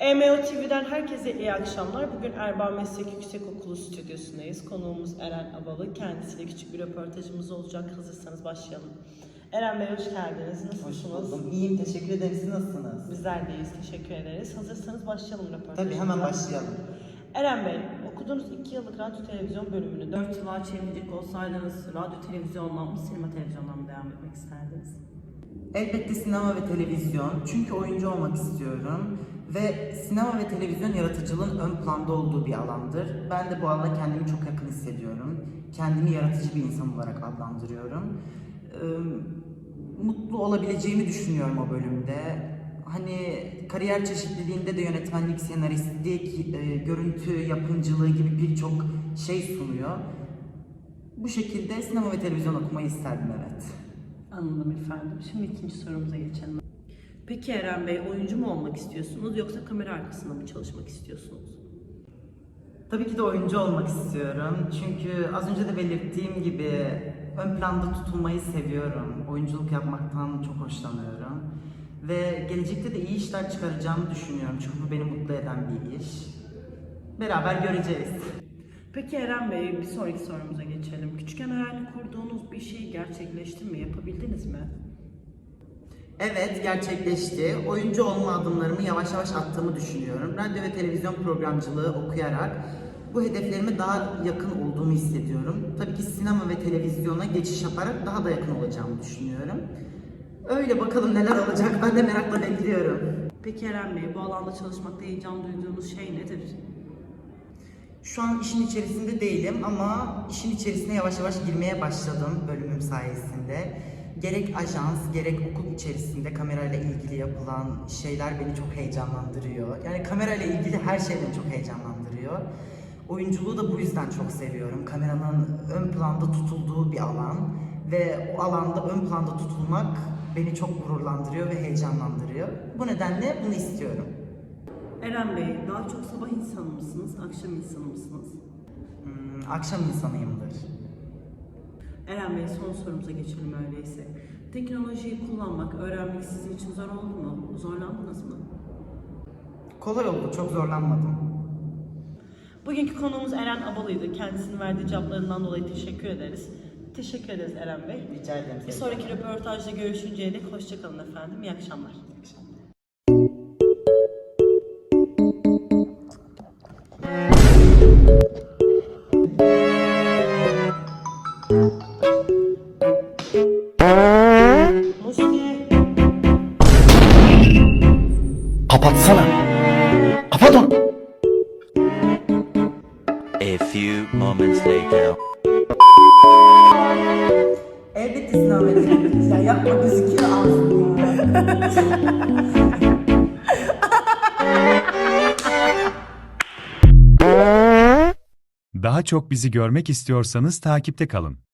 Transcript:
EMO TV'den herkese iyi akşamlar. Bugün Erbaa Meslek Yüksekokulu stüdyosundayız. Konuğumuz Eren Abalı. Kendisiyle küçük bir röportajımız olacak. Hazırsanız başlayalım. Eren Bey hoş geldiniz. Hoş Nasılsınız? buldum. İyiyim, teşekkür ederim. Siz nasılsınız? Bizler deyiz. Teşekkür ederiz. Hazırsanız başlayalım röportajımıza. Tabii hemen başlayalım. Eren Bey, okuduğunuz 2 yıllık radyo televizyon bölümünü 4 yıla çevirecek olsaydınız radyo televizyondan mı, sinema televizyondan mı devam etmek isterdiniz? Elbette sinema ve televizyon. Çünkü oyuncu olmak istiyorum. Ve sinema ve televizyon yaratıcılığın ön planda olduğu bir alandır. Ben de bu alana kendimi çok yakın hissediyorum. Kendimi yaratıcı bir insan olarak adlandırıyorum. Ee, mutlu olabileceğimi düşünüyorum o bölümde. Hani kariyer çeşitliliğinde de yönetmenlik, senaristlik, e, görüntü yapımcılığı gibi birçok şey sunuyor. Bu şekilde sinema ve televizyon okumayı isterdim evet. Anladım efendim. Şimdi ikinci sorumuza geçelim. Peki Eren Bey, oyuncu mu olmak istiyorsunuz yoksa kamera arkasında mı çalışmak istiyorsunuz? Tabii ki de oyuncu olmak istiyorum. Çünkü az önce de belirttiğim gibi ön planda tutulmayı seviyorum. Oyunculuk yapmaktan çok hoşlanıyorum. Ve gelecekte de iyi işler çıkaracağımı düşünüyorum. Çünkü bu beni mutlu eden bir iş. Beraber göreceğiz. Peki Eren Bey, bir sonraki sorumuza geçelim. Küçükken hayalini kurduğunuz bir şeyi gerçekleşti mi, yapabildiniz mi? Evet gerçekleşti. Oyuncu olma adımlarımı yavaş yavaş attığımı düşünüyorum. Radyo ve televizyon programcılığı okuyarak bu hedeflerime daha yakın olduğumu hissediyorum. Tabii ki sinema ve televizyona geçiş yaparak daha da yakın olacağımı düşünüyorum. Öyle bakalım neler olacak ben de merakla bekliyorum. Peki Eren Bey, bu alanda çalışmakta heyecan duyduğunuz şey nedir? Şu an işin içerisinde değilim ama işin içerisine yavaş yavaş girmeye başladım bölümüm sayesinde. Gerek ajans, gerek okul içerisinde kamerayla ilgili yapılan şeyler beni çok heyecanlandırıyor. Yani kamerayla ilgili her şey beni çok heyecanlandırıyor. Oyunculuğu da bu yüzden çok seviyorum. Kameranın ön planda tutulduğu bir alan ve o alanda ön planda tutulmak beni çok gururlandırıyor ve heyecanlandırıyor. Bu nedenle bunu istiyorum. Eren Bey, daha çok sabah insanı mısınız, akşam insanı mısınız? Hmm, akşam insanıyımdır. Eren Bey, son sorumuza geçelim öyleyse. Teknolojiyi kullanmak, öğrenmek sizin için zor oldu mu? Zorlandınız mı? Kolay oldu, çok zorlanmadım. Bugünkü konuğumuz Eren Abalı'ydı. Kendisinin verdiği cevaplarından dolayı teşekkür ederiz. Teşekkür ederiz Eren Bey. Rica ederim. Bir sonraki röportajda görüşünceye dek hoşçakalın efendim. İyi akşamlar. Musti. Kapatsana. Kapat onu. A few moments later. Elbette sınav edeceğiz. ya yapma gözüküyor ağzım. Daha çok bizi görmek istiyorsanız takipte kalın.